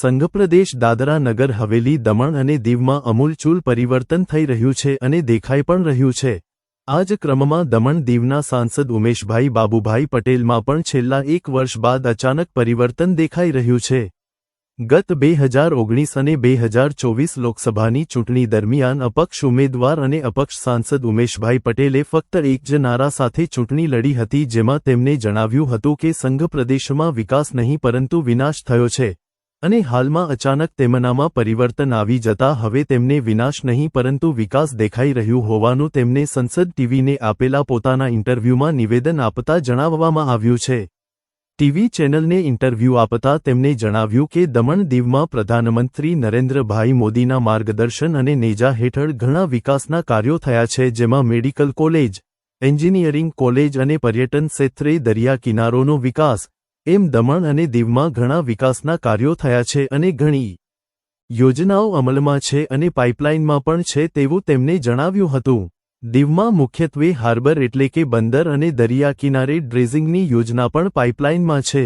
સંઘપ્રદેશ દાદરા નગર હવેલી દમણ અને દીવમાં અમૂલચૂલ પરિવર્તન થઈ રહ્યું છે અને દેખાઈ પણ રહ્યું છે. આ જ ક્રમમાં દમણ દીવના સાંસદ ઉમેશભાઈ બાબુભાઈ પટેલમાં પણ છેલ્લા એક વર્ષ બાદ અચાનક પરિવર્તન દેખાઈ રહ્યું છે. ગત બે હજાર ઓગણીસ અને બે હજાર ચોવીસ લોકસભાની ચૂંટણી દરમિયાન અપક્ષ ઉમેદવાર અને અપક્ષ સાંસદ ઉમેશભાઈ પટેલે ફક્ત એક જ નારા સાથે ચૂંટણી લડી હતી જેમાં તેમણે જણાવ્યું હતું કે સંઘ પ્રદેશમાં વિકાસ નહીં પરંતુ વિનાશ થયો છે. અને હાલમાં અચાનક તેમનામાં પરિવર્તન આવી જતા હવે તેમને વિનાશ નહીં પરંતુ વિકાસ દેખાઈ રહ્યું હોવાનું તેમને સંસદ ટીવીને આપેલા પોતાના ઇન્ટરવ્યૂમાં નિવેદન આપતા જણાવવામાં આવ્યું છે. ટીવી ચેનલને ઇન્ટરવ્યૂ આપતા તેમણે જણાવ્યું કે દમણ દીવમાં પ્રધાનમંત્રી નરેન્દ્રભાઈ મોદીના માર્ગદર્શન અને નેજા હેઠળ ઘણા વિકાસના કાર્યો થયા છે જેમાં મેડિકલ કોલેજ, એન્જિનિયરિંગ કોલેજ અને પર્યટન ક્ષેત્રે દરિયા કિનારોનો વિકાસ એમ દમણ અને દીવમાં ઘણા વિકાસના કાર્યો થયા છે અને ઘણી યોજનાઓ અમલમાં છે અને પાઇપલાઇનમાં પણ છે તેવું તેમણે જણાવ્યું હતું. દીવમાં મુખ્યત્વે હાર્બર એટલે કે બંદર અને દરિયા કિનારે ડ્રેઝિંગની યોજના પણ પાઇપલાઇનમાં છે.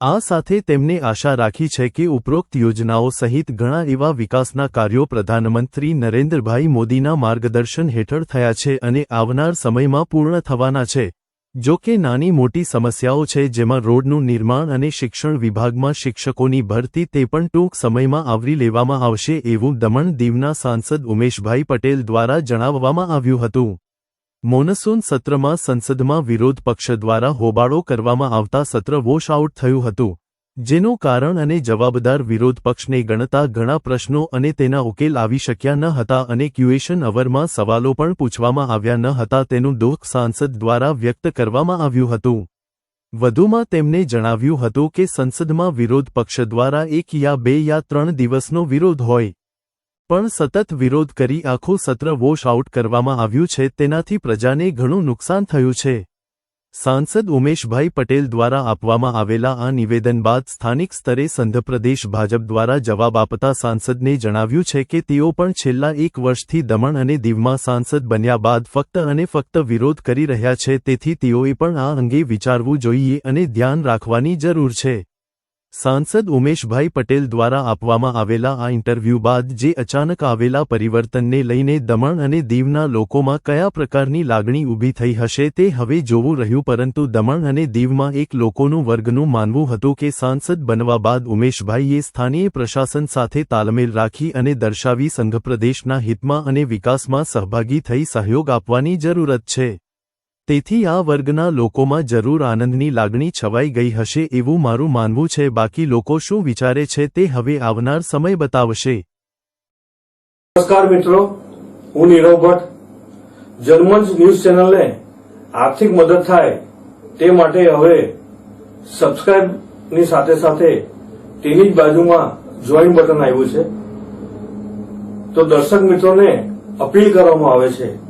આ સાથે તેમણે આશા રાખી છે કે ઉપરોક્ત યોજનાઓ સહિત ઘણા એવા વિકાસના કાર્યો પ્રધાનમંત્રી નરેન્દ્રભાઈ મોદીના માર્ગદર્શન હેઠળ થયા છે અને આવનાર સમયમાં પૂર્ણ થવાના છે. જો કે નાની મોટી સમસ્યાઓ છે જેમાં રોડનું નિર્માણ અને શિક્ષણ વિભાગમાં શિક્ષકોની ભરતી તે પણ ટૂંક સમયમાં આવરી લેવામાં આવશે એવું દમણ દીવના સાંસદ ઉમેશભાઈ પટેલ દ્વારા જણાવવામાં આવ્યું હતું. મોનસૂન સત્રમાં સંસદમાં વિરોધ પક્ષ દ્વારા હોબાળો કરવામાં આવતા સત્ર વોશ આઉટ થયું હતું. જેનું કારણ અને જવાબદાર વિરોધ પક્ષને ગણતા ઘણા પ્રશ્નો અને તેના ઉકેલ આવી શક્યા ન હતા અને ક્યુએશન અવરમાં સવાલો પણ પૂછવામાં આવ્યા ન હતા તેનું દુઃખ સાંસદ દ્વારા વ્યક્ત કરવામાં આવ્યું હતું. વધુમાં તેમણે જણાવ્યું હતું કે સંસદમાં વિરોધ પક્ષ દ્વારા એક યા બે યા ત્રણ દિવસનો વિરોધ હોય. પણ સતત વિરોધ કરી આખું સત્ર વોશ આઉટ કરવામાં આવ્યું છે, તેનાથી પ્રજાને ઘણું નુકસાન થયું છે. સાંસદ ઉમેશભાઈ પટેલ દ્વારા આપવામાં આવેલા આ નિવેદન બાદ સ્થાનિક સ્તરે સંધપ્રદેશ ભાજપ દ્વારા જવાબ આપતા સાંસદને જણાવ્યું છે કે તેઓ પણ છેલ્લા એક વર્ષથી દમણ અને દીવમાં સાંસદ બન્યા બાદ ફક્ત અને ફક્ત વિરોધ કરી રહ્યા છે, તેથી તેઓએ પણ આ અંગે વિચારવું જોઈએ અને ધ્યાન રાખવાની જરૂર છે. સાંસદ ઉમેશભાઈ પટેલ દ્વારા આપવામાં આવેલા આ ઇન્ટરવ્યૂ બાદ જે અચાનક આવેલા પરિવર્તનને લઈને દમણ અને દીવના લોકોમાં કયા પ્રકારની લાગણી ઊભી થઈ હશે તે હવે જોવું રહ્યું પરંતુ દમણ અને દીવમાં એક લોકોનું વર્ગનું માનવું હતું કે સાંસદ બનવા બાદ ઉમેશભાઈએ સ્થાનીય પ્રશાસન સાથે તાલમેલ રાખી અને દર્શાવી સંઘપ્રદેશના હિતમાં અને વિકાસમાં સહભાગી થઈ સહયોગ આપવાની જરૂરત છે. તેથી આ વર્ગના લોકોમાં જરૂર આનંદની લાગણી છવાઈ ગઈ હશે એવું મારું માનવું છે. બાકી લોકો શું વિચારે છે તે હવે આવનાર સમય બતાવશે. નમસ્કાર મિત્રો, હું નીરવ ભટ્ટ. જર્મન્સ ન્યૂઝ ચેનલને આર્થિક મદદ થાય તે માટે હવે સબસ્ક્રાઇબની સાથે સાથે તેની જ બાજુમાં જોઈન બટન આવ્યું છે. તો દર્શક મિત્રોને અપીલ કરવામાં આવે છે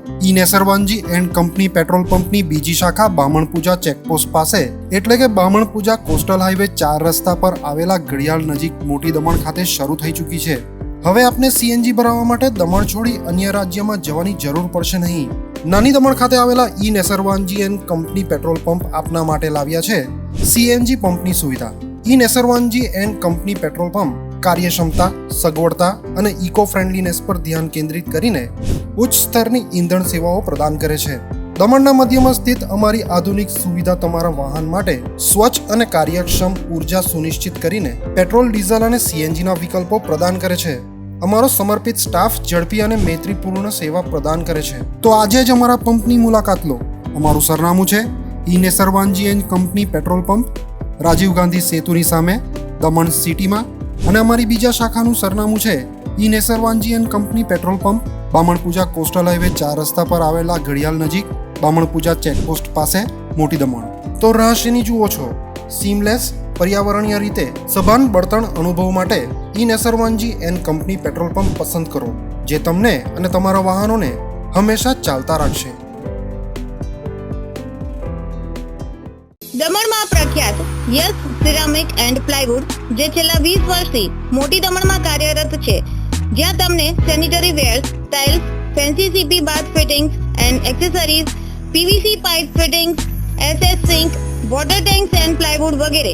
E Nesarwanji and company petrol પંપની બીજી શાખા બામણપૂજા ચેકપોસ્ટ પાસે, એટલે કે બામણપૂજા કોસ્ટલ હાઈવે ચાર રસ્તા પર આવેલા ઘડિયાળ નજીક મોટી દમણ ખાતે શરૂ થઈ ચૂકી છે. હવે આપને સીએનજી ભરાવવા માટે દમણ છોડી અન્ય રાજ્યમાં જવાની જરૂર પડશે નહીં. નાની દમણ ખાતે આવેલા E Nesarwanji and company petrol pump આપના માટે લાવ્યા છે. સીએનજી પંપની સુવિધા. E Nesarwanji and company petrol pump કાર્યક્ષમતા, સગવડતા અને ઇકો ફ્રેન્ડલીનેસ પર ધ્યાન કેન્દ્રિત કરીને ઉચ્ચ સ્તરની ઈંધણ સેવાઓ પ્રદાન કરે છે. દમણના મધ્યમાં સ્થિત અમારી આધુનિક સુવિધા તમારા વાહન માટે સ્વચ્છ અને કાર્યક્ષમ ઊર્જા સુનિશ્ચિત કરીને પેટ્રોલ, ડીઝલ અને સીએનજીના વિકલ્પો પ્રદાન કરે છે. અમારો સમર્પિત સ્ટાફ ઝડપી અને મૈત્રીપૂર્ણ સેવા પ્રદાન કરે છે. તો આજે જ અમારા પંપની મુલાકાત લો. અમારું સરનામું છે E Nesarwanji and company petrol pump, Rajiv Gandhi સેતુની સામે, દમણ સિટીમાં, અને અમારી બીજા શાખાનું સરનામું છે E Nesarwanji and company petrol pump Bamanpuja coastal highway ચાર રસ્તા પર આવેલા ઘડિયાળ નજીક બામણપૂજા ચેકપોસ્ટ પાસે મોટી દમણ. તો રહસ્યની જુઓ છો? સીમલેસ પર્યાવરણીય રીતે સભાન બળતણ અનુભવ માટે E Nesarwanji and company petrol pump પસંદ કરો, જે તમને અને તમારા વાહનોને હંમેશા ચાલતા રાખશે. દમણમાં પ્રખ્યાત યસ સિરામિક એન્ડ પ્લાયવુડ જે છેલ્લા વીસ વર્ષથી મોટી દમણમાં કાર્યરત છે જ્યાં તમને sanitary ware tiles fancy CP bath fittings and accessories PVC pipe fittings SS sink water tanks and plywood વગેરે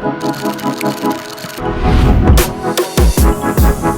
Thank you.